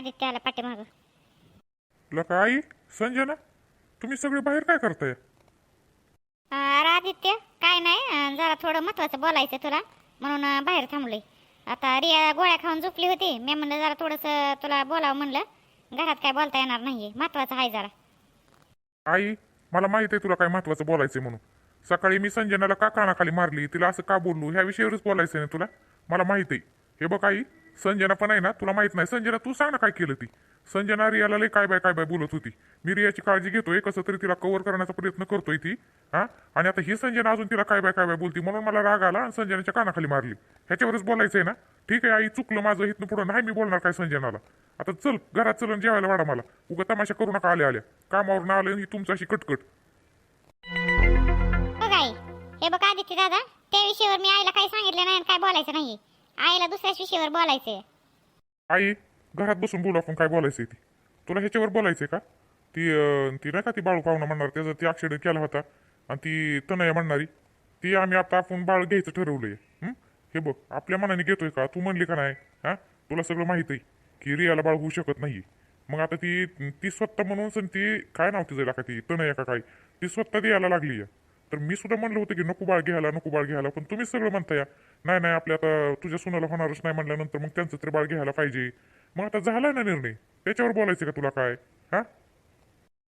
आदित्य आला पाठीमागं. लका आई संजना तुम्ही सगळे बाहेर काय करताय? अरे आदित्य काय नाही अं, जरा थोडं महत्वाचं बोलायचं तुला म्हणून अं, बाहेर थांबलोय. आता रिया गोळ्या खाऊन झोपली होती मी म्हणलं जरा थोडंसं तुला बोलावं म्हणलं घरात काय बोलता येणार नाहीये महत्वाचं आहे जरा. आई मला माहीत आहे तुला काय महत्वाचं बोलायचंय म्हणून. सकाळी मी संजनाला का कानाखाली मारली तिला असं का बोललो ह्या विषयावरच बोलायचंय ना तुला? मला माहीत आहे. हे बघ आई संजना पण आहे ना तुला माहीत नाही. संजना तू सांग ना काय केलं ती. संजना रियाला लय काय बाय काय बाय बोलत होती. मी रियाची काळजी घेतोय कसं तरी तिला कव्हर करण्याचा प्रयत्न करतोय ती हा? आणि आता ही संजना अजून तिला काय बाय काय बाय बोलती म्हणून मला राग आला आणि संजनाच्या कानाखाली मारली. ह्याच्यावरच बोलायचंय ना. ठीक आहे आई चुकलं माझं इथनं पुढं नाही मी बोलणार काय संजनाला. आता चल घरात चल आणि जेवायला वाढा मला. उगा तमाशा करू नका आल्या आल्या. कामावरून आलं ही तुमचं अशी कटकट. बघ आई हे बघ आदित्य दादा त्या विषयावर मी आईला काही सांगितलं नाही काय बोलायचं नाही आईला दुसऱ्याच विषयावर बोलायचंय. आई घरात बसून बोलू आपण काय बोलायचंय ती. तुला ह्याच्यावर बोलायचंय का? ती अं, ती नाही का ती बाळू पाहुणा म्हणणार त्याचा ती ॲक्सिडेंट केला होता. आणि ती तनया म्हणणारी ती आम्ही आता आपण बाळ घ्यायचं ठरवलंय. हं? हे बघ आपल्या मनाने घेतोय का? तू म्हणली का नाही? हा? तुला सगळं माहीत आहे की रियाला बाळ होऊ शकत नाही मग आता ती ती स्वतः म्हणून ती काय नाव तिचं का ती? तनया का काय? ती स्वतः द्यायला लागली तर मी सुद्धा म्हणलं होतं की नको बाळ घ्यायला नको बाळ घ्यायला. पण तुम्ही सगळं म्हणता या नाही नाही आपल्या आता तुझ्या सुनाला होणारच नाही म्हणल्यानंतर मग त्यांचं तरी बाळ घ्यायला पाहिजे. मग आता झाला ना निर्णय? त्याच्यावर बोलायचं का तुला काय? हा?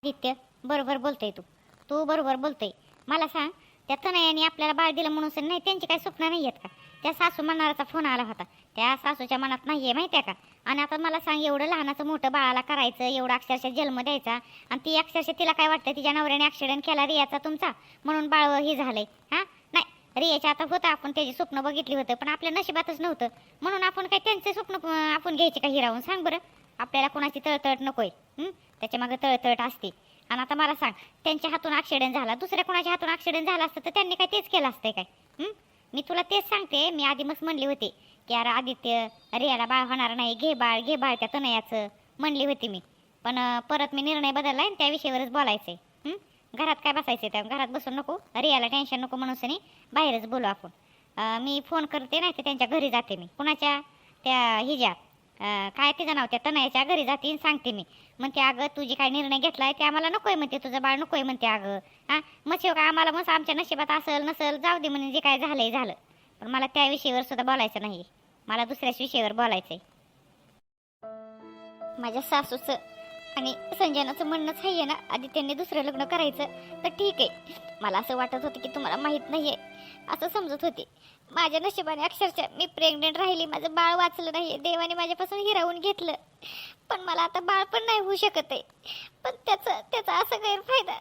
आदित्य बरोबर बोलतोय तू. तू बरोबर बोलतोय. मला सांग त्या तनयाने आपल्याला बाळ दिलं म्हणून नाही त्यांची काही स्वप्न नाही आहेत का? त्या सासू म्हणणाराचा फोन आला होता. त्या सासूच्या मनात नाही आहे माहिती आहे का? आणि आता मला सांग एवढं लहानाचं मोठं बाळाला करायचं एवढं अक्षरशः जन्म द्यायचा आणि ती अक्षरशः तिला काय वाटतं तिच्या नवऱ्याने ॲक्सिडेंट केला रियाचा तुमचा? म्हणून बाळ हे झालंय हां? नाही रियाच्या आता होतं आपण त्याची स्वप्न बघितली होतं पण आपल्या नशिबातच नव्हतं. म्हणून आपण काय त्यांचे स्वप्न आपण घ्यायचे का हिरावून? सांग बरं. आपल्याला कोणाची तळतळ नकोय त्याच्यामागे तळतळट असते. आणि आता मला सांग त्यांच्या हातून ॲक्सिडेंट झाला दुसऱ्या कोणाच्या हातून ॲक्सिडेंट झाला असतं तर त्यांनी काय तेच केलं असतंय काय? मी तुला तेच सांगते मी आधी मस्त म्हणली होती की अरे आदित्य रियाला बाळ होणार नाही घे बाळ घे बाळ त्या तनयाचं म्हणली होती मी. पण परत मी निर्णय बदलला आणि त्या विषयावरच बोलायचंय आहे घरात काय बसायचं त्या? घरात बसून नको. रियाला टेन्शन नको म्हणून सनी बाहेरच बोलू आपण. मी फोन करते नाही तर त्यांच्या घरी जाते मी. कुणाच्या? त्या हिज्या काय तिचं नाव त्या तनयाच्या घरी जाते सांगते मी. म्हणते अगं तुझी काय निर्णय घेतलाय ते आम्हाला नकोय म्हणते तुझं बाळ नकोय म्हणते अगं. हां मग शेव का आम्हाला मग आमच्या नशिबात असेल नसेल जाऊ दे म्हणजे जे काय झालंय झालं. पण मला त्या विषयावर सुद्धा बोलायचं नाही मला दुसऱ्याच विषयावर बोलायचंय. माझ्या सासूचं आणि संजनाचं म्हणणंच आहे ना आधी त्यांनी दुसरं लग्न करायचं तर ठीक आहे. मला असं वाटत होतं की तुम्हाला माहीत नाही आहे असं समजत होते. माझ्या नशिबाने अक्षरशः मी प्रेग्नेंट राहिली माझं बाळ वाचलं नाही देवाने माझ्यापासून हिरावून घेतलं. पण मला आता बाळ पण नाही होऊ शकत आहे. पण त्याचं त्याचा असा गैरफायदा.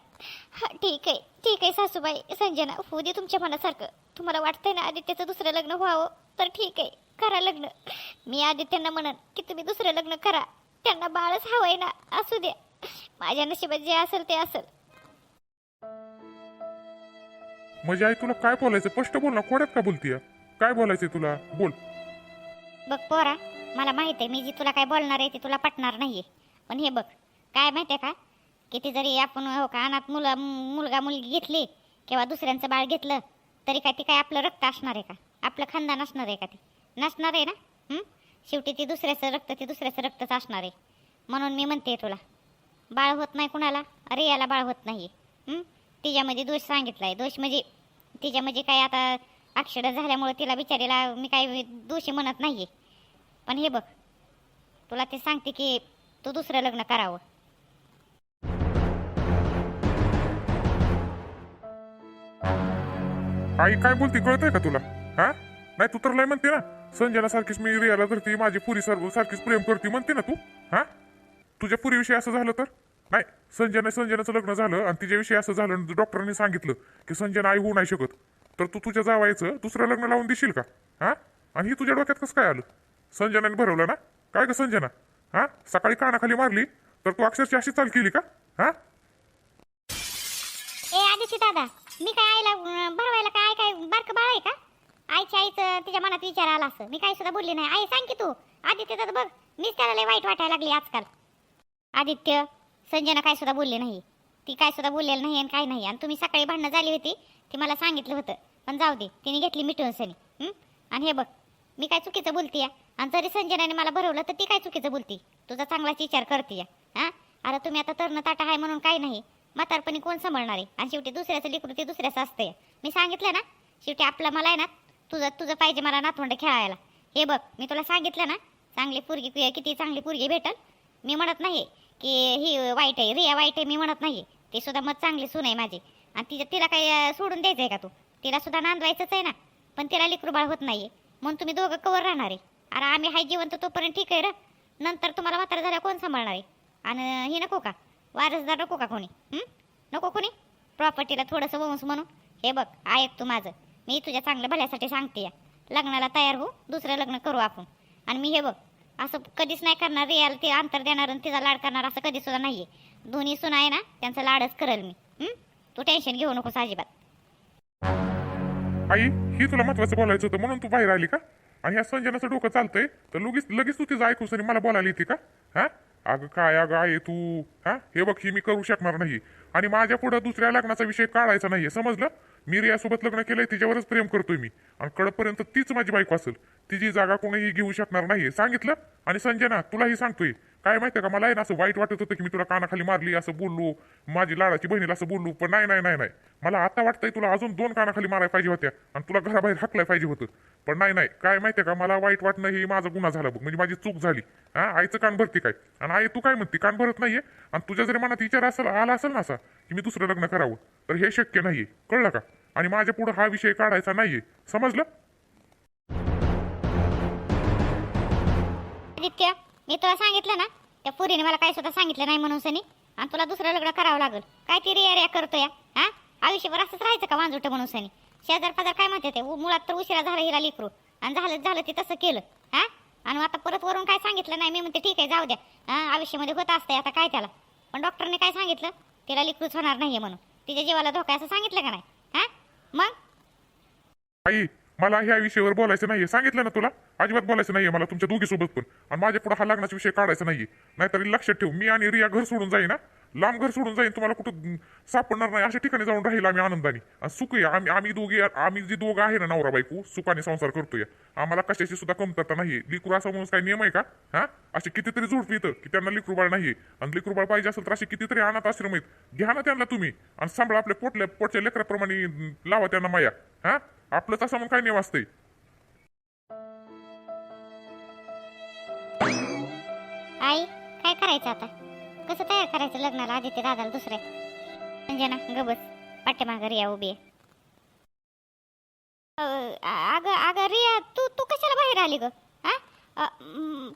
हां ठीक आहे ठीक आहे सासूबाई संजना होऊ दे तुमच्या मनासारखं. तुम्हाला वाटतंय ना आदित्याचं दुसरं लग्न व्हावं? तर ठीक आहे करा लग्न. मी आदित्यांना म्हणन की तुम्ही दुसरं लग्न करा. त्यांना बाळच हवंय ना असू द्या. माझ्या नशिबात जे असेल ते असेल. म्हणजे आई तुला काय बोलायचं? स्पष्ट बोल ना कोड्यात का बोलतीय? काय बोलायचंय तुला? बोल. बघ पोरा मला माहीत आहे मी जी तुला काय बोलणार आहे ती तुला पटणार नाहीये. पण हे बघ काय माहिती आहे का? किती जरी आपण हो का अनाथ मुलं मुलगा मुलगी घेतली किंवा दुसऱ्यांचं बाळ घेतलं तरी काय ती काय आपलं रक्त असणार आहे का? आपलं खानदान असणार आहे का ते? नसणार आहे ना? शेवटी ती दुसऱ्याचं रक्त ते दुसऱ्याचं रक्तच असणार आहे. म्हणून मी म्हणते तुला बाळ होत नाही कुणाला? अरे याला बाळ होत नाही तिच्यामध्ये दोष सांगितला आहे दोष म्हणजे तिच्यामध्ये काय आता ॲक्सिडेंट झाल्यामुळे तिला बिचारीला मी काही दोषी म्हणत नाही पण हे बघ तुला ते सांगते की तू दुसरं लग्न करावं. आई काय बोलते कळतंय का तुला? हा? नाही तू तर लय म्हणते ना संजना सारखीच मी रियाला धरती माझी पुरी सर्व सारखीच प्रेम करते म्हणते ना तू? हा? तुझ्या पुरीविषयी असं झालं तर? नाही संजना संजनाचं लग्न झालं आणि तिच्याविषयी असं झालं डॉक्टरांनी सांगितलं की संजना आई होऊ नाही शकत. तर तू तुझ्या जावायचं दुसरं लग्न लावून देशील का? हा? आणि ही तुझ्या डोक्यात कसं काय आलं? संजनाने भरवलं ना? काय का संजना? हा? सकाळी कानाखाली मारली तर तू अक्षरशः अशी चाल केली का? हा? ए आदिशी दादा मी काय आईला भरवायला काय काय बारक बाळ आहे का? आईच्या आईचं तिच्या मनात विचार आला असं. मी काय सुद्धा बोलली नाही. आई सांग की तू. आदित्य दादा बघ मीच त्याला लय वाईट वाटायला लागली आजकाल. आदित्य संजना काय सुद्धा बोलली नाही. ती काय सुद्धा बोललेलं नाही आणि काय नाही. आणि तुम्ही सकाळी भांडणं झाली होती ती मला सांगितलं होतं. पण जाऊ दे तिने घेतली मिठून सनी. आणि हे बघ मी काय चुकीचं बोलते आणि जरी संजनाने मला भरवलं तर ती काय चुकीचं बोलती? तुझा चांगलाच विचार करते हां? अरे तुम्ही आता तरण ताटा आहे म्हणून काय नाही. म्हातारपणी कोण सांभाळणार? आहे आणि शेवटी दुसऱ्याचं लिकृती ते दुसऱ्याचं असतंय. मी सांगितलं ना? शेवटी आपलं मला आहे ना तुझं तुझं पाहिजे मला नातवंड खेळायला. हे बघ मी तुला सांगितलं ना? चांगली पोरगी किती चांगली पुरगी भेटल? मी म्हणत नाही. की ही वाईट आहे रिया वाईट आहे मी म्हणत नाही ते सुद्धा मत चांगली सून आहे माझी. आणि तिच्या तिला काही सोडून द्यायचं आहे का तू? तिला सुद्धा नांदवायचंच आहे ना. पण तिला लेकरूबाळ होत नाहीये. म्हणून तुम्ही दोघं कवर राहणार आहे. अरे आम्ही हाय जिवंत तोपर्यंत ठीक आहे र नंतर तुम्हाला म्हातारा झाल्या कोण सांभाळणार आहे? आणि हे नको का? वारसदार नको का कोणी? नको कोणी? प्रॉपर्टीला थोडंसं वंश म्हणून. हे बघ ऐक तू माझं. मी तुझ्या चांगल्या भल्यासाठी सांगते या. लग्नाला तयार हो दुसरं लग्न करू आपण. आणि मी हे बघ असं कधीच नाही करणार रियाला ते अंतर देणार आणि तिचा लाड करणार असं कधी सुद्धा नाहीये. दोन्ही सुना आहे ना त्यांचा लाडच करेल मी. तू टेन्शन घेऊ नकोस अजिबात. आई ही तुला महत्वाचं बोलायचं होतं म्हणून तू बाहेर आली का? आणि ह्या संजनाचं डोकं चालतंय तर लगेच लगेच तू तिचं ऐकूस आणि मला बोलायला येते का? हा? अगं काय अगं आहे तू. हा? हे बघ ही मी करू शकणार नाही. आणि माझ्या पुढं दुसऱ्या लग्नाचा विषय काढायचा नाहीये समजलं? मी रियासोबत लग्न केलंय तिच्यावरच प्रेम करतोय मी. आणि कडपर्यंत तीच माझी बायको असेल. तिची जागा कोणीही घेऊ शकणार नाही सांगितलं? आणि संजना तुलाही सांगतोय. काय माहितीये का? मला आहे ना असं वाईट वाटत होतं की मी तुला कानाखाली मारली असं बोललो. माझी लाडाची बहिणीला असं बोललो पण नाही नाही नाही नाही. मला आता वाटतंय तुला अजून दोन कानाखाली मारायला पाहिजे होत्या आणि तुला घराबाहेर हाकलाय पाहिजे होतं. पण नाही नाही. काय माहितीये का? मला वाईट वाटणं हे माझा गुन्हा झाला बघ. म्हणजे माझी चूक झाली. हा? आईचं कान भरती काय? आणि आई तू काय म्हणते? कान भरत नाहीये? आणि तुझ्या जरी मनात विचार असेल आला असेल ना असा की मी दुसरं लग्न करावं तर हे शक्य नाहीये. कळलं का? आणि माझ्या पुढे हा विषय काढायचा नाहीये. समजलं? आदित्य मी तुला सांगितलं ना त्या पुरीने मला काही सुद्धा सांगितलं नाही म्हणून सनी. आणि तुला दुसरं लग्न करावं लागेल. काय ती रिया रिया करतोय हा? आयुष्यभर असंच राहायचं का वांजुटं म्हणून सनी? शेजार पाजार काय म्हणते ते? मुळात तर उशिरा झाला हिला लिकरू. आणि झालं झालं ते तसं केलं हा? आणि आता परत वरून काय सांगितलं नाही मी म्हणते ठीक आहे जाऊ द्या. आयुष्यामध्ये होत असतंय आता काय त्याला? पण डॉक्टरने काय सांगितलं? तिला लिकरूच होणार नाहीये म्हणून. तिच्या जीवाला धोका असं सांगितलं का नाही? हा? मग? आई मला ह्या विषयावर बोलायचं नाहीये. सांगितलं ना तुला? अजिबात बोलायचं नाहीये मला तुमच्या दोघी सोबत पण. आणि माझ्या पुढे हा लग्नाचा विषय काढायचा नाहीये. नाहीतरी लक्षात ठेव मी आणि रिया घर सोडून जाईना ना लांब घर सोडून जाईन तुम्हाला कुठं सापडणार नाही अशा ठिकाणी जाऊन राहील आम्ही आनंदाने. आणि सुखी आहे. आम्ही आम्ही दोघे आम्ही जे दोघं आहे ना नवरा बायको सुखाने संसार करतोय. आम्हाला कशाची सुद्धा कमतरता नाही लिकरू असा म्हणून काय नियम आहे का? हा? असे कितीतरी जोडपी इथं की त्यांना लिकरूबाळ नाहीये. आणि लिकरूबाळ पाहिजे असेल तर असे कितीतरी अनाथ आश्रम आहेत. घ्या ना त्यांना तुम्ही. आणि सांभाळा आपल्या पोटल्या पोटच्या लेकराप्रमाणे लावा त्यांना माया. हा? आपलंच असं म्हणून काय नियम असतंय. आई काय करायचं आता? कसं तयार करायचं लग्नाला? आदित्य दादाला दुसऱ्या म्हणजे ना गबस पाठीमागं रिया उभी आहे. अं, अगं अगं रिया तू तू कशाला बाहेर आली ग? हा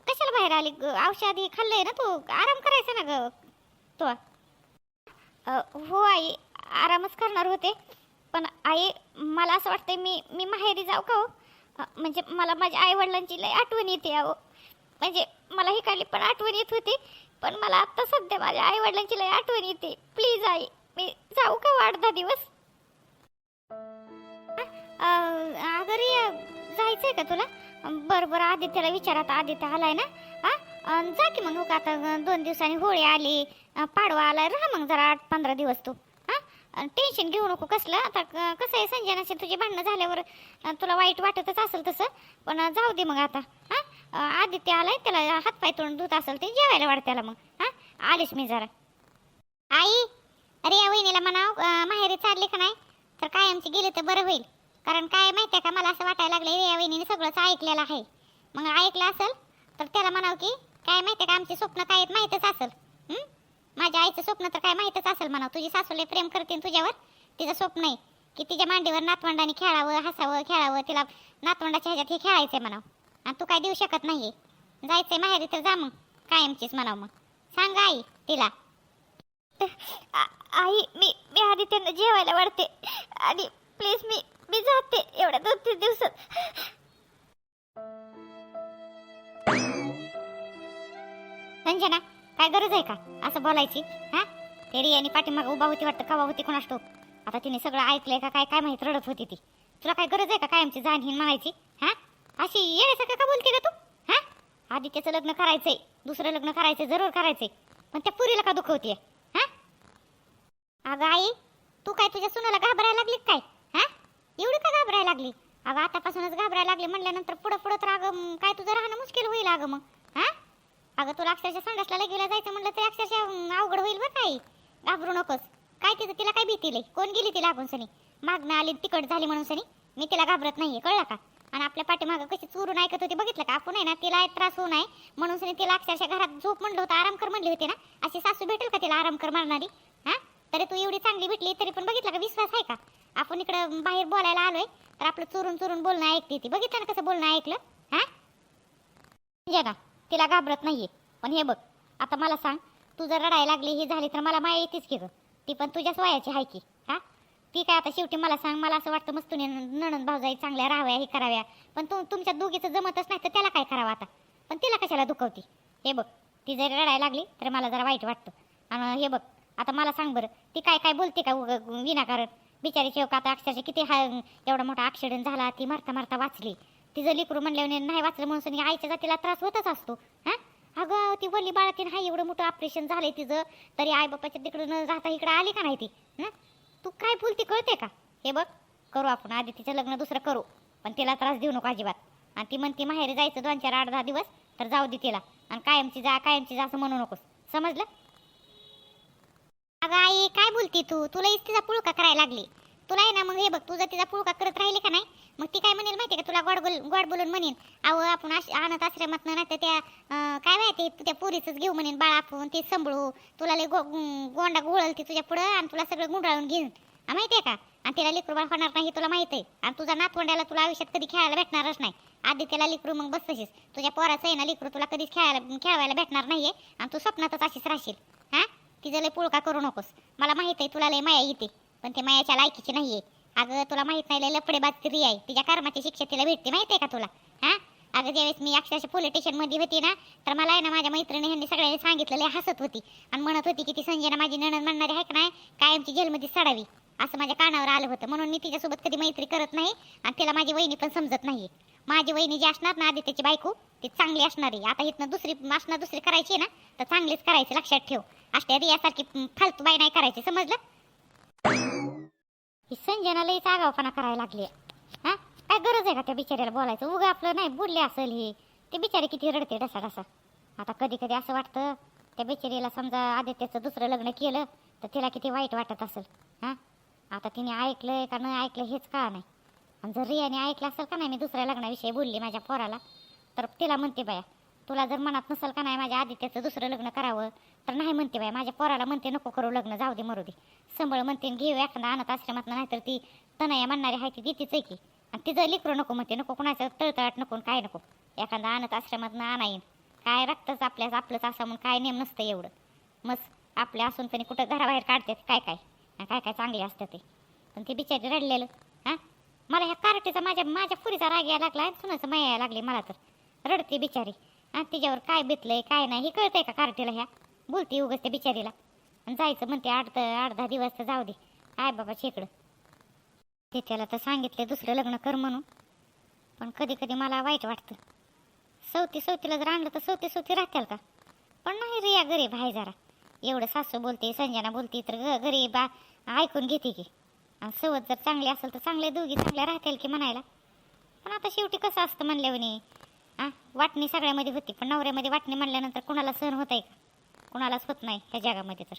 कशाला बाहेर आली औषधी खाल्लंय ना तू? आराम करायचा ना ग? तू. हो आई आरामच करणार होते. पण आई मला असं वाटतंय मी मी माहेरी जाऊ का हो? म्हणजे मला माझ्या आई वडिलांची लय आठवण येते अहो. म्हणजे मला ही काली पण आठवण येत होती. पण मला आत्ता सध्या माझ्या आई वडिलांची लय आठवण येते. प्लीज आई मी जाऊ का वाढ दहा दिवस? अं, अगं रे जायचंय का तुला? बरं बरं आदित्यला विचारात आदित्य आलाय ना? हा जा की मग हो का आता दोन दिवसांनी होळी आली पाडवा आलाय राहा मग जरा आठ पंधरा दिवस तू. हां टेन्शन घेऊ नको कसलं आता क- कसं आहे संजनाशी तुझी भांडणं झाल्यावर तुला वाईट वाटतच असेल तसं पण जाऊ दे मग आता. हां आदित्य आलाय त्याला हातपाय तोंड दूध असेल ते जेवायला वाढ त्याला मग. हा? आलीस मी जरा. आई अरे या वहिनीला म्हणाव माहेरी चालली का नाही? तर कायमची गेली तर बरं होईल. कारण काय माहिती आहे का मला असं वाटायला लागलं या वहिनीने सगळंच ऐकलेलं आहे. मग ऐकलं असेल तर त्याला म्हणाव की काय माहितीये का आमची स्वप्न काय आहेत माहीतच असेल. माझ्या आईचं स्वप्न तर काय माहीतच असेल म्हणाव. तुझी सासूला प्रेम करते तुझ्यावर. तिचं स्वप्न आहे की तिच्या मांडीवर नातवंडाने खेळावं हसावं खेळावं तिला नातवंडाच्या ह्याच्यात हे आहे म्हणाव. आणि तू काय देऊ शकत नाहीये. जायचंय माहेरी तर जा मग. कायमचीच म्हणाव मग. सांग आई तिला. आई मी मी आधी त्यांना जेवायला वाढते. आणि प्लीज मी मी जाते एवढ्या दोन तीन दिवसात. संजना काय गरज आहे का? असं बोलायची हा? ते रियानी पाठीमाग उभा होती वाटतं कवा होती कोणास आता तिने सगळं ऐकलंय का काय काय माहीत रडत होती ती. तुला काय गरज आहे का कायमची जाणहीन म्हणायची? अशी येण्यासारखं का बोलते का तू? हा? आदित्यचं लग्न करायचंय दुसरं लग्न करायचंय जरूर करायचंय. पण त्या पुरीला का दुखवतीये? हा? अगं आई तू काय तुझ्या सुनाला घाबरायला लागली काय? हा? एवढी का घाबरायला लागली? अगं आतापासूनच घाबरायला लागली म्हणल्यानंतर पुढं पुढं तर अगं काय तुझं राहणं मुश्किल होईल अगं मग हा? अगं तुला अक्षरशः संडासला लगेला जायचं म्हणलं तर अक्षरशः अवघड होईल बरं काही घाबरू नकोस. काय तिचं तिला काय भीती कोण गेली तिला आपण सनी मागणं आली तिकट झाली म्हणून सनी मी तिला घाबरत नाहीये कळलं का? आणि आपल्या पाठीमागं कशी चोरून ऐकत होती बघितलं का? आपण आहे ना तिला त्रास होऊ नये. म्हणून तिला अक्षरशः घरात झोप म्हणलं होतं आराम कर म्हणली होती ना. अशी सासू भेटेल का तिला आराम कर मारणारी? हां? तरी तू एवढी चांगली भेटली तरी पण बघितलं का? विश्वास आहे का? आपण इकडं बाहेर बोलायला आलोय तर आपलं चोरून चोरून बोलणं ऐकते ती. बघितलं ना कसं बोलणं ऐकलं? हां? हा ना तिला घाबरत नाहीये. पण हे बघ आता मला सांग तू जर रडायला लागली ही झाली तर मला माया येतेच की ती पण तुझ्याच वयाची आहे की? ती काय आता शेवटी मला सांग मला असं वाटतं मस्त तुम्ही नणन भाऊजाई चांगल्या राहाव्या हे कराव्या. पण तू तुमच्या दोघीचं जमतच नाही तर त्याला काय करावं आता? पण तिला कशाला दुखवती? हे बघ ती जरी रडायला लागली तर मला जरा वाईट वाटतं. आणि हे बघ आता मला सांग बरं ती काय काय बोलते का विनाकारण? बिचारी शेवका आता अक्षरशः किती हा एवढा मोठा ॲक्सिडेंट झाला ती मारता मारता वाचली. तिचं लिकरू म्हणल्याने नाही वाचलं म्हणून आईच्या जातीला त्रास होतच असतो हां? अगं ती वल्ली बाळातीन हा एवढं मोठं ऑपरेशन झालंय तिचं तरी आई बापाच्या तिकडं न राहता इकडं आली का नाही ती हं? तू काय बोलते कळते का? हे बघ करू आपण. आधी तिचं लग्न दुसरं करू. पण तिला त्रास देऊ नको अजिबात. आणि ती म्हणती माहेरी जायचं दोन चार आठ दहा दिवस तर जाऊ दे तिला. आणि कायमची जा कायमची जा असं म्हणू नकोस. समजलं? अगं आई काय बोलती तू? तुला इस तिचा पुळका करायला लागली. तुला आहे ना मग हे बघ तुझा तिचा पुळका करत राहिली का नाही? मग ती काय म्हणेल माहिती का? तुला गोड बोल गोड बोलून म्हणेन अहो आपण आणत आश्रमात नाही तर त्या काय माहिती त्या पुरीचंच घेऊ म्हणेन बाळ आपण ते सांभाळू. तुला लय गो गोंडा गोळल ती तुझ्या पुढं आणि तुला सगळं गुंडाळून घेईन. माहिती आहे का? आणि तिला लेकरू बाळ होणार नाही हे तुला माहिती आहे. आणि तुझा नातवंड्याला तुला आयुष्यात कधी खेळायला भेटणारच नाही. आधी त्याला लेकरू मग बसशीस. तुझ्या पोराचं आहे ना लेकरू तुला कधीच खेळायला खेळवायला भेटणार नाहीये आणि तू स्वप्नातच अशीच राहशील. हा? तिचं लय पुळका करू नकोस. मला माहीत आहे तुला लय माया येते पण ते मायाच्या लायकीची नाहीये. अगं तुला माहीत नाही लपडे लपडेबाज आहे. तिच्या कर्माची शिक्षा तिला भेटते माहिती आहे का तुला? हा? अगं ज्यावेळेस मी अक्षरशः पोलीस स्टेशनमध्ये होती ना तर मला आहे ना माझ्या मैत्रिणी ह्यांनी सगळ्यांनी सांगितलेलं हसत होती. आणि म्हणत होती की ती संजयना माझी नणन म्हणणारी आहे का नाही कायमची जेलमध्ये सडावी असं माझ्या कानावर आलं होतं. म्हणून मी तिच्यासोबत कधी मैत्री करत नाही आणि तिला माझी वहिनी पण समजत नाही माझी वहिनी जी असणार ना आदित्यची बायको ती चांगली असणार आहे. आता इथनं दुसरी असणार दुसरी करायची ना तर चांगलीच करायची लक्षात ठेव. अशा रियासारखी फालतू बाई नाही करायची समजलं? ही संजनालाही आगावपणा करायला लागली हां? काय गरज आहे का त्या बिचाऱ्याला बोलायचं? उगा आपलं नाही बोलले असेल ही. ते बिचारे किती रडते डसा डसा आता कधी कधी असं वाटतं त्या बिचारीला समजा आदित्याचं दुसरं लग्न केलं तर तिला किती वाईट वाटत असेल. हां? आता तिने ऐकलंय का न ऐकलं हेच का नाही. आणि जर रियाने ऐकलं असेल का नाही मी दुसऱ्या लग्नाविषयी बोलली माझ्या पोराला तर तिला म्हणते बाया तुला जर मनात नसेल का नाही माझ्या आदित्याचं दुसरं लग्न करावं तर नाही म्हणते बाय माझ्या पोराला म्हणते नको करू लग्न जाऊ दे मरू दे. संबळ म्हणते घेऊ एखादा अनाथ आश्रमात नाही तर ती तनया म्हणणारी आहे ती देतीच आहे की. आणि तिचं लेकरू नको म्हणते नको कुणाचं तळतळाट नको काय नको. एखादा अनाथ आश्रमात आणा येईन. काय रक्तच आपल्याच आपलंच असं म्हणून काय नेम नसतं एवढं. मस्त आपल्या असून पण कुठं घराबाहेर काढतात काय काय? आणि काय काय चांगले असतं ते. पण ते बिचारी रडलेलं हां? मला ह्या कार्टीचा माझ्या माझ्या पुरीचा राग यायला लागला आणि सुनाचं माया यायला लागली मला तर. रडते बिचारी. आणि तिच्यावर काय बेतलंय काय नाही हे कळतंय का कार्टीला ह्या? बोलते उगस त्या बिचारीला. आणि जायचं म्हणते आठ आठ दहा दिवस तर जाऊ दे. काय बाबा शेकडं. ते त्याला तर सांगितले दुसरं लग्न कर म्हणून. पण कधी कधी मला वाईट वाटतं. सवती सवतीला जर आणलं तर सवती सवती राहतील का? पण नाही रिया गरीब आहे जरा. एवढं सासू बोलते संजना बोलते तर ग गरीब बा ऐकून घेते की. आणि सवत जर चांगली असेल तर चांगले दोघी चांगल्या राहतील की म्हणायला. पण आता शेवटी कसं असतं म्हणल्याने वाटणी सगळ्यामध्ये होती पण नवऱ्यामध्ये वाटणी म्हणल्यानंतर कुणाला सहन होत आहे का? कुणालाच होत नाही ह्या जगामध्ये तर.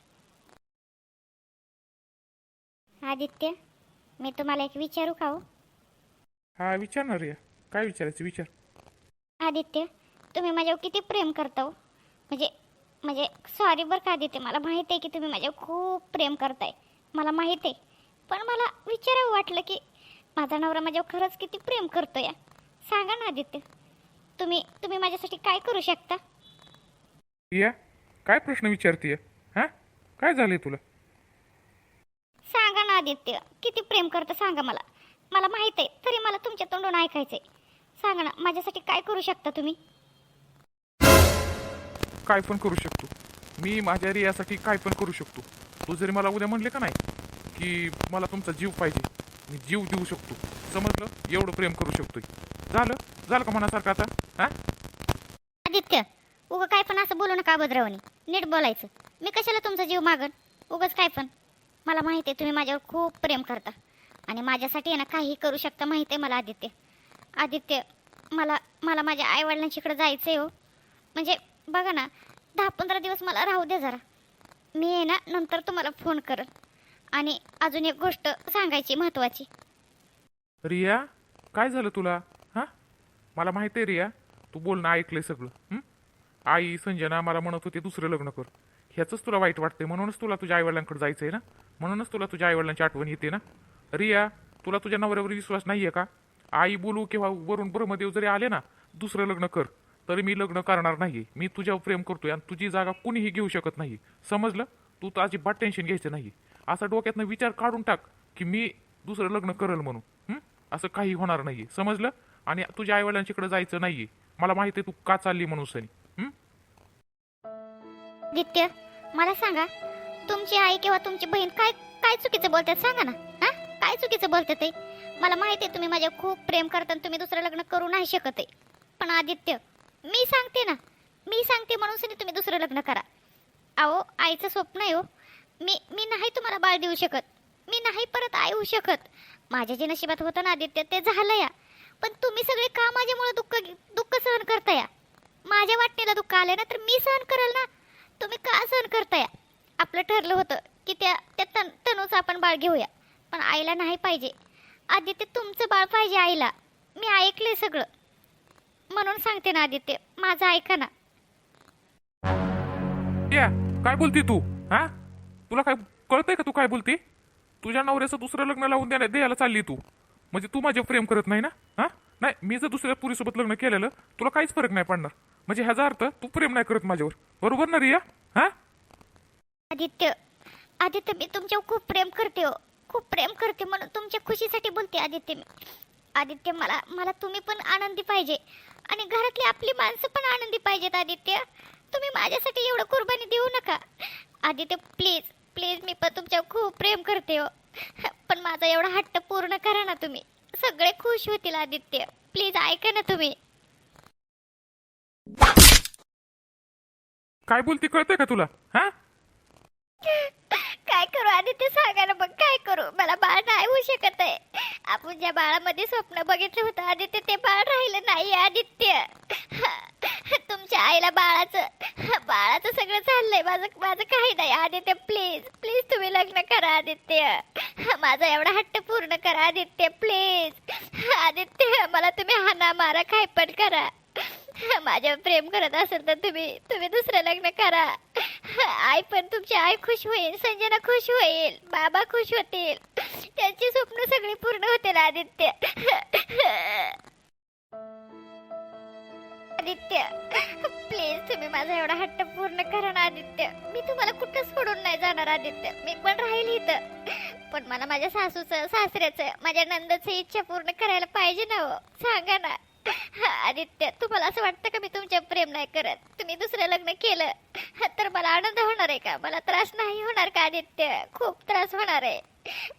आदित्य मी तुम्हाला एक विचारू का हो? हा विचार ना रिया. काय विचारायचं? विचार. आदित्य तुम्ही माझ्यावर किती प्रेम करता हो? म्हणजे म्हणजे सॉरी बरं का आदित्य मला माहीत आहे की तुम्ही माझ्यावर खूप प्रेम करताय. मला माहीत आहे. पण मला विचारावं वाटलं की माझा नवरा माझ्यावर खरंच किती प्रेम करतो या सांगा ना आदित्य. तुम्ही तुम्ही माझ्यासाठी काय करू शकता? रिया काय प्रश्न विचारतीये? हा? काय झालंय तुला? सांगा ना आदित्य. किती प्रेम करतं सांगा मला. मला माहीत आहे तरी मला तुमच्या तोंडून ऐकायचंय. सांगा ना माझ्यासाठी काय करू शकता तुम्ही? काय पण करू शकतो. मी माझ्या रियासाठी काय पण करू शकतो. तू जरी मला उद्या म्हणले का नाही की मला तुमचा जीव पाहिजे मी जीव देऊ शकतो. समजलं? एवढं प्रेम करू शकतोय. झालं? झालं का मनासारखं आता? हा? आदित्य उगं काय पण असं बोलू नका अभद्रवणी. नीट बोलायचं. मी कशाला तुमचा जीव मागन? उगच काय पण. मला माहिती आहे तुम्ही माझ्यावर खूप प्रेम करता. आणि माझ्यासाठी आहे ना काही करू शकता माहिती आहे मला आदित्य. आदित्य मला मला माझ्या आईवडिलांच्याकडे जायचं आहे हो. म्हणजे बघा ना दहा पंधरा दिवस मला राहू द्या जरा. मी आहे ना नंतर तुम्हाला फोन करल आणि अजून एक गोष्ट सांगायची महत्त्वाची रिया काय झालं तुला? मला माहिती आहे रिया तू बोलणं ऐकलंय सगळं. आई संजना मला म्हणत होते दुसरं लग्न कर. ह्याचंच तुला वाईट वाटते म्हणूनच तुला तुझ्या आईवडिलांकडे जायचं आहे ना? म्हणूनच तुला तुझ्या आईवडिलांची आठवण येते ना? रिया तुला तुझ्या नवऱ्यावर विश्वास नाही आहे का? आई बोलू किंवा वरून ब्रह्मदेव जरी आले ना दुसरं लग्न कर. तरी मी लग्न करणार नाही मी तुझ्यावर प्रेम करतोय आणि तुझी जागा कुणीही घेऊ शकत नाही समजलं? तू तर अजिबात टेन्शन घ्यायचं नाही असा डोक्यातनं विचार काढून टाक की मी दुसरं लग्न करल म्हणून. असं काही होणार नाही समजलं? आणि तुझ्या आईवडिलांच्याकडे जायचं नाहीये. मला माहिती आहे तू का चालली म्हणून सनी. दित्य मला सांगा तुमची आई किंवा तुमची बहीण काय काय चुकीचं बोलतात सांगा ना. हा? काय चुकीचं बोलतात ते? मला माहिती आहे तुम्ही माझ्या खूप प्रेम करता आणि तुम्ही दुसरं लग्न करू नाही शकत आहे. पण आदित्य मी सांगते ना. मी सांगते म्हणून सनी तुम्ही दुसरं लग्न करा. अहो आईचं स्वप्न आहे हो. मी मी नाही तुम्हाला बाळ देऊ शकत. मी नाही परत आई होऊ शकत. माझ्या जे नशिबात होतं ना आदित्य ते झालं या. पण तुम्ही सगळे का माझ्यामुळे दुःख दुःख सहन करताय? माझ्या वाटणीला दुःख आलं ना तर मी सहन करेल ना? तुम्ही का सहन करताय? आपलं ठरलं होतं की त्या त्या तन तनूचं आपण बाळ घेऊया. पण आईला नाही पाहिजे. आदित्य तुमचं बाळ पाहिजे आईला. मी ऐकलंय सगळं. म्हणून सांगते ना आदित्य माझं ऐका ना. या काय बोलती तू? हा? तुला काय कळतंय का तू काय बोलती? तुझ्या नवऱ्याचं दुसरं लग्न लावून द्या द्यायला चालली तू. म्हणजे तू माझ्या प्रेम करत नाही ना? हा? नाही मी जर दुसऱ्या पुरीसोबत लग्न केलेलं तुला काहीच फरक नाही पडणार. म्हणजे ह्याचा अर्थ तू प्रेम नाही करत माझ्यावर. बरोबर ना रिया? हा? आदित्य आदित्य मी तुमच्यावर खूप प्रेम करते हो. खूप प्रेम करते म्हणून तुमच्या खुशीसाठी बोलते आदित्य मी. आदित्य मला मला तुम्ही पण आनंदी पाहिजे. आणि घरातली आपली माणसं पण आनंदी पाहिजेत आदित्य. तुम्ही माझ्यासाठी एवढं कुर्बानी देऊ नका. आदित्य प्लीज प्लीज मी पण तुमच्यावर खूप प्रेम करते हो. पण माझा एवढा हट्ट पूर्ण करा ना तुम्ही. सगळे खुश होतील आदित्य. प्लीज ऐका ना तुम्ही. काय बोलती कळतंय का तुला? हा? काय करू? आदित्य सांगा ना मग काय करू? मला बाळ नाही होऊ शकत आहे. आपण ज्या बाळामध्ये स्वप्न बघितलं होतं आदित्य ते बाळ राहिलं नाही आदित्य. तुमच्या आईला बाळाचं बाळाचं सगळं चाललंय. माझं माझं काही नाही. आदित्य प्लीज प्लीज तुम्ही लग्न करा आदित्य. माझा एवढा हट्ट पूर्ण करा आदित्य प्लीज आदित्य मला तुम्ही हाना मारा काय पण करा. माझ्यावर प्रेम करत असेल तर तुम्ही तुम्ही दुसरं लग्न करा. आई पण तुमची आई खुश होईल संजना खुश होईल बाबा खुश होतील. त्यांची स्वप्न सगळी पूर्ण होतील आदित्य. आदित्य प्लीज तुम्ही माझा एवढा हट्ट पूर्ण करा ना आदित्य. मी तुम्हाला कुठं सोडून नाही जाणार आदित्य. मी पण राहील इथं. पण मला माझ्या सासूचं सासऱ्याचं माझ्या नंदाचं इच्छा पूर्ण करायला पाहिजे ना हो. सांगा ना. आदित्य तुम्हाला असं वाटतं का मी तुमच्या प्रेम नाही करत? तुम्ही दुसरं लग्न केलं तर मला आनंद होणार आहे का? मला त्रास नाही होणार का आदित्य? खूप त्रास होणार आहे.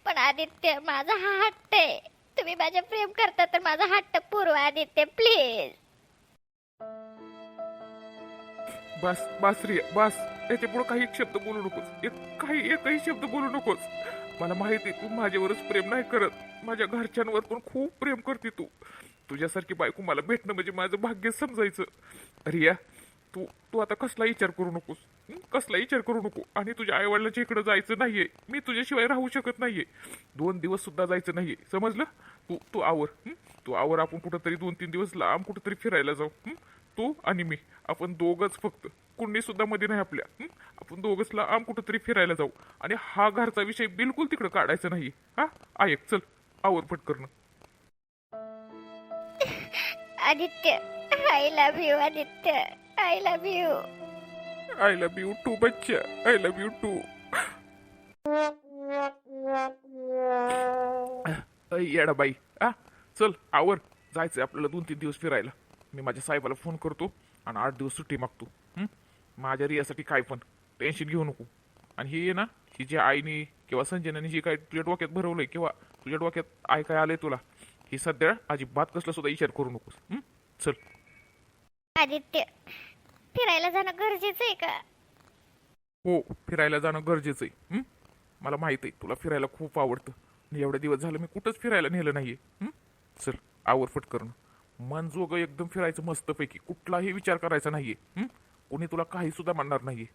पण आदित्य माझा हा हट्ट आहे. तुम्ही माझ्या प्रेम करता तर माझा हट्ट पूर्व आदित्य प्लीज. बस बस रिया बस. याच्यापुढे काही शब्द बोलू नकोस. एक काही एकही शब्द बोलू नकोस. मला माहिती आहे तू माझ्यावरच प्रेम नाही करत. माझ्या घरच्यांवर पण खूप प्रेम करते तू. तुझ्यासारखी बायको मला भेटणं म्हणजे माझं भाग्य समजायचं. रिया तू तू आता कसला विचार करू नकोस. कसला विचार करू नको. आणि तुझ्या आईवडिलांच्या इकडे जायचं नाहीये. मी तुझ्याशिवाय राहू शकत नाहीये. दोन दिवस सुद्धा जायचं नाहीये. समजलं? तू तू आवर. तू आवर आपण कुठंतरी दोन तीन दिवस लांब कुठंतरी फिरायला जाऊ. तू आणि मी. आपण दोघच फक्त. कुणी सुद्धा मध्ये नाही आपल्या. हं? आपण दोघच लांब कुठंतरी फिरायला जाऊ. आणि हा घरचा विषय बिलकुल तिकडे काढायचा नाही. हा? ऐक चल. आवर पटकरणं Aditya I love you Aditya. I love you I love you too बच्चा. आय लव्ह यू टू येडा बाई. आ चल आवर. जायचंय आपल्याला दोन तीन दिवस फिरायला. मी माझ्या साहेबाला फोन करतो आणि आठ दिवस सुट्टी मागतो? माझ्या रियासाठी काय पण. टेन्शन घेऊ नको. आणि ही ना ही जी आईने किंवा संजनाने जी काय तुझ्या डोक्यात भरवलंय किंवा तुझ्या डोक्यात आय काय आलंय तुला ही सध्या अजिबात कसला सुद्धा विचार करू नकोस? चल. आदित्य फिरायला जाणं गरजेचं आहे का? हो फिरायला जाणं गरजेचं आहे? मला माहीत आहे तुला फिरायला खूप आवडतं. एवढे दिवस झालं मी कुठंच फिरायला नेलं नाहीये? चल आवर करणं मन जोग एकदम फिरायचं मस्तपैकी. कुठलाही विचार करायचा नाहीये. कोणी तुला काही सुद्धा म्हणणार नाहीये.